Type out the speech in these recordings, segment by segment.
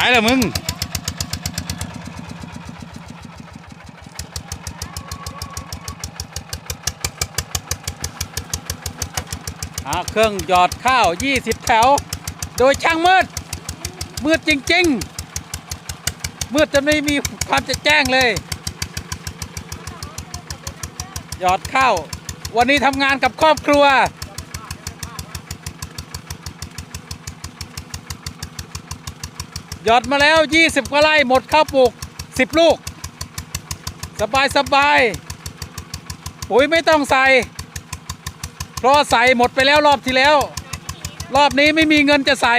ายแล้วมึงเครื่องหยอดข้าว 20 แถว โดยช่างมืด มืดจริง ๆ มืดจนไม่มีความจะแจ้งเลย หยอดข้าว วันนี้ทำงานกับครอบครัว ยอดมาแล้ว 20กว่าไร่หมดข้าวปลูก 10 ลูก สบายสบายปุ๋ยไม่ต้องใส่ เพราะใส่หมดไปแล้วรอบที่แล้ว รอบนี้ไม่มีเงินจะใส่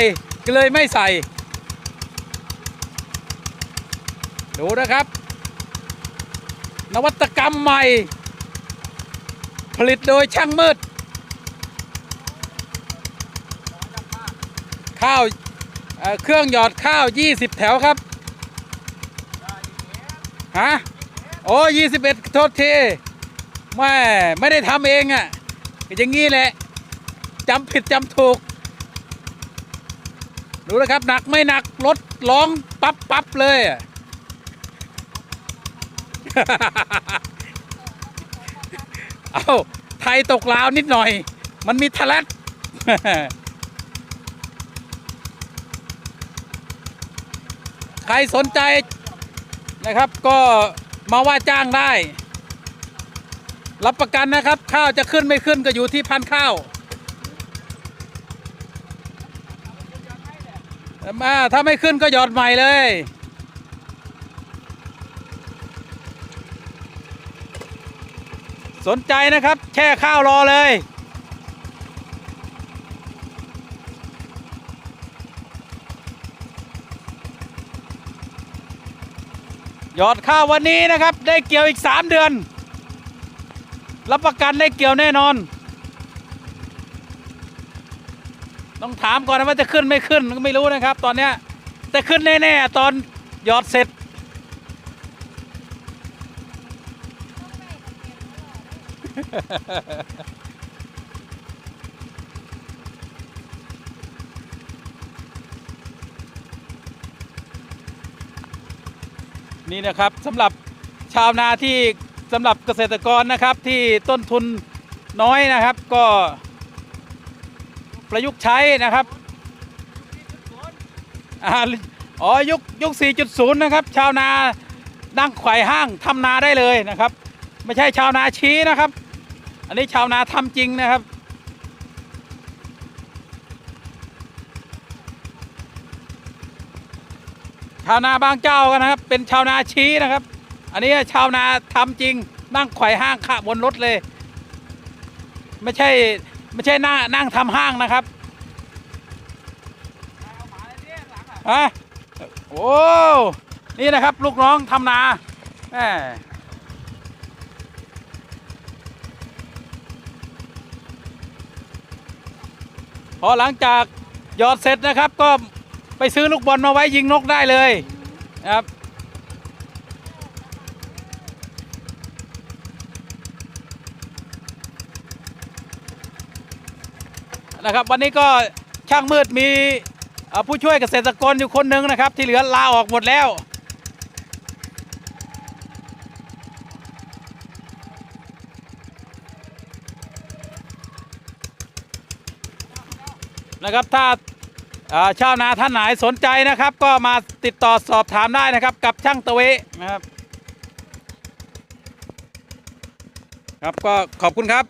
ก็เลยไม่ใส่ ดูนะครับ นวัตกรรมใหม่ ผลิตโดยช่างมืด ข้าว เครื่องหยอดข้าว 20 แถวครับฮะโอ้21โทษทีแม่ไม่ได้ทำเองอะ่ะก็อย่างงี้แหละจำผิดจำถูก ดูนะครับ หนักไม่หนักรถร้องปั๊บปั๊บเลยเอาไทยตกลาวนิดหน่อย มันมีทะลัด ใครสนใจนะครับก็มาว่าจ้างได้ รับประกันนะครับ ข้าวจะขึ้นไม่ขึ้นก็อยู่ที่พันข้าวมาถ้าไม่ขึ้นก็หยอดใหม่เลย สนใจนะครับ แช่ข้าวรอเลย ยอดข้าววันนี้นะครับ ได้เกี่ยวอีก 3 เดือน รับประกันได้เกี่ยวแน่นอน ต้องถามก่อนนะว่าจะขึ้นไม่ขึ้นก็ไม่รู้นะครับ ตอนเนี้ยแต่ขึ้นแน่ๆตอนยอดเสร็จ นี่นะครับสำหรับชาวนาที่สำหรับเกษตรกรนะครับที่ต้นทุนน้อยนะครับก็ประยุกต์ใช้นะครับอ๋อยุคยุค 4.0 นะครับ ชาวนานั่งไขว่ห้างทำนาได้เลยนะครับ ไม่ใช่ชาวนาชี้นะครับ อันนี้ชาวนาทำจริงนะครับาวนาบางเจ้ากันนะครับ เป็นชาวนาชี้นะครับ อันนี้ชาวนาทำจริง นั่งไขว่ห้างขะบนรถเลย ไม่ใช่ไม่ใช่นั่งนั่งทำห้างนะครับฮะโอ้นี่นะครับ ลูกน้องทำนาแหมพอหลังจากหยอดเสร็จนะครับก็ ไปซื้อลูกบอลมาไว้ยิงนกได้เลยนะครับ นะครับวันนี้ก็ช่างมืดมีผู้ช่วยเกษตรกรอยู่คนหนึ่งนะครับ ที่เหลือลาออกหมดแล้วนะครับถ้า ชาวนาท่านไหนสนใจนะครับ ก็มาติดต่อสอบถามได้นะครับ กับช่างตะเวนะครับ ครับก็ขอบคุณครับ